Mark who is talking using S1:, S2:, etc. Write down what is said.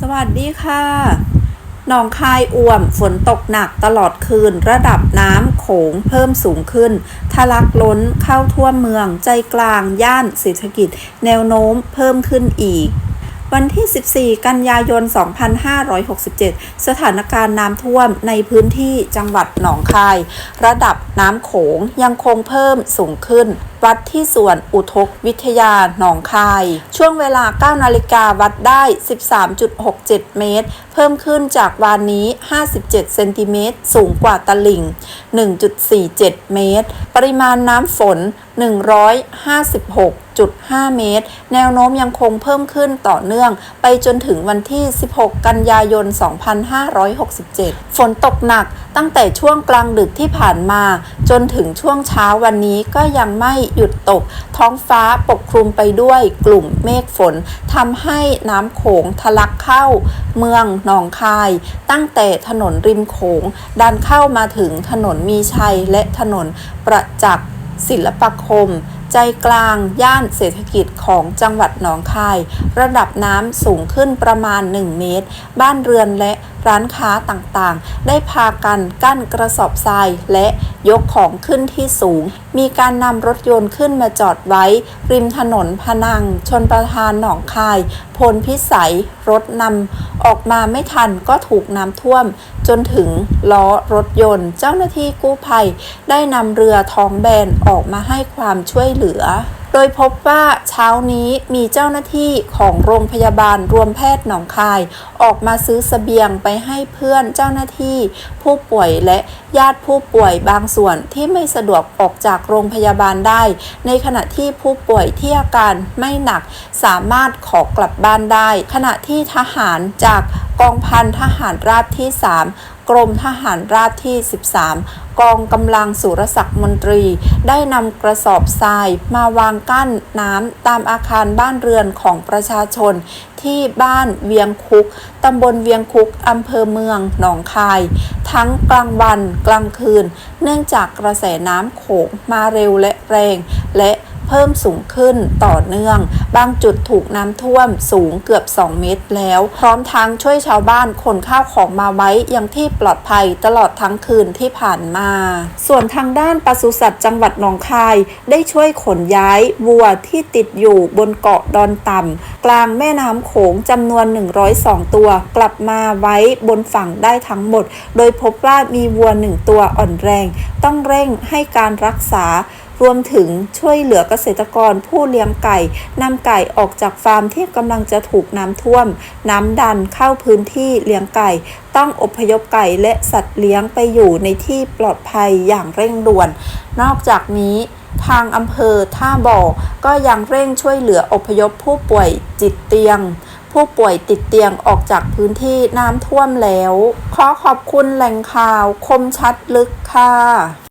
S1: สวัสดีค่ะ หนองคายอ่วมฝนตกหนักตลอดคืน ระดับน้ำโขงเพิ่มสูงขึ้น ทะลักล้นเข้าท่วมเมืองใจกลางย่านเศรษฐกิจ แนวโน้มเพิ่มขึ้นอีกวันที่ 14 กันยายน 2567 สถานการณ์น้ำท่วมในพื้นที่จังหวัดหนองคาย ระดับน้ำโขงยังคงเพิ่มสูงขึ้น วัดที่สวนอุทกวิทยาหนองคาย ช่วงเวลา 9 นาฬิกาวัดได้ 13.67 เมตร เพิ่มขึ้นจากวานนี้ 57 เซนติเมตร สูงกว่าตลิ่ง 1.47 เมตร ปริมาณน้ำฝน 156.5เมตร แนวโน้มยังคงเพิ่มขึ้นต่อเนื่อง ไปจนถึงวันที่ 16 กันยายน 2567 ฝนตกหนัก ตั้งแต่ช่วงกลางดึกที่ผ่านมา จนถึงช่วงเช้าวันนี้ก็ยังไม่หยุดตก ท้องฟ้าปกคลุมไปด้วยกลุ่มเมฆฝนทำให้น้ำโขงทะลักเข้า เมืองหนองคาย ตั้งแต่ถนนริมโขง ดันเข้ามาถึงถนนมีชัยและถนนประจักษ์ศิลปคม ใจกลางย่านเศรษฐกิจของจังหวัดหนองคาย ระดับน้ำสูงขึ้นประมาณ 1 เมตร บ้านเรือนและร้านค้าต่างๆ ได้พากันกั้นกระสอบทรายและยกของขึ้นที่สูง มีการนำรถยนต์ขึ้นมาจอดไว้ ริมถนนพนัง ชนประทานหนองคาย พลพิสัย รถนำออกมาไม่ทันก็ถูกน้ำท่วม จนถึงล้อรถยนต์ เจ้าหน้าที่กู้ภัย ได้นำเรือท้องแบนออกมาให้ความช่วยเหลือ โดยพบว่าเช้านี้มีเจ้าหน้าที่ของโรงพยาบาลรวมแพทย์หนองคาย ออกมาซื้อเสบียงไปให้เพื่อนเจ้าหน้าที่ ผู้ป่วยและญาติผู้ป่วยบางส่วนที่ไม่สะดวกออกจากโรงพยาบาลได้ ในขณะที่ผู้ป่วยที่อาการไม่หนักสามารถขอกลับบ้านได้ ขณะที่ทหารจากกองพันทหารราบที่ 3 กรมทหารราบที่ 13 กองกำลังสุรศักดิ์มนตรี ได้นำกระสอบทรายมาวางกั้นน้ำตามอาคารบ้านเรือนของประชาชน ที่บ้านเวียงคุก ตำบลเวียงคุก อำเภอเมือง หนองคาย ทั้งกลางวันกลางคืน เนื่องจากกระแสน้ำโขงมาเร็วและแรง และ เพิ่มสูงขึ้นต่อเนื่อง บางจุดถูกน้ำท่วมสูงเกือบ 2 เมตรแล้ว พร้อมทั้งช่วยชาวบ้านขนข้าวของมาไว้ยังที่ปลอดภัยตลอดทั้งคืนที่ผ่านมา ส่วนทางด้านปศุสัตว์จังหวัดหนองคาย ได้ช่วยขนย้ายวัวที่ติดอยู่บนเกาะดอนต่ำกลางแม่น้ำโขงจำนวน 102 ตัว กลับมาไว้บนฝั่งได้ทั้งหมด โดยพบว่ามีวัวหนึ่งตัวอ่อนแรง ต้องเร่งให้การรักษา รวมถึงช่วยเหลือเกษตรกรผู้เลี้ยงไก่นำไก่ออกจากฟาร์มที่กำลังจะถูกน้ำท่วม น้ำดันเข้าพื้นที่เลี้ยงไก่ ต้องอพยพไก่และสัตว์เลี้ยงไปอยู่ในที่ปลอดภัยอย่างเร่งด่วน นอกจากนี้ทางอำเภอท่าบ่อ ก็ยังเร่งช่วยเหลืออพยพผู้ป่วยจิตเตียง ผู้ป่วยติดเตียงออกจากพื้นที่น้ำท่วมแล้ว ขอขอบคุณแหล่งข่าวคมชัดลึกค่ะ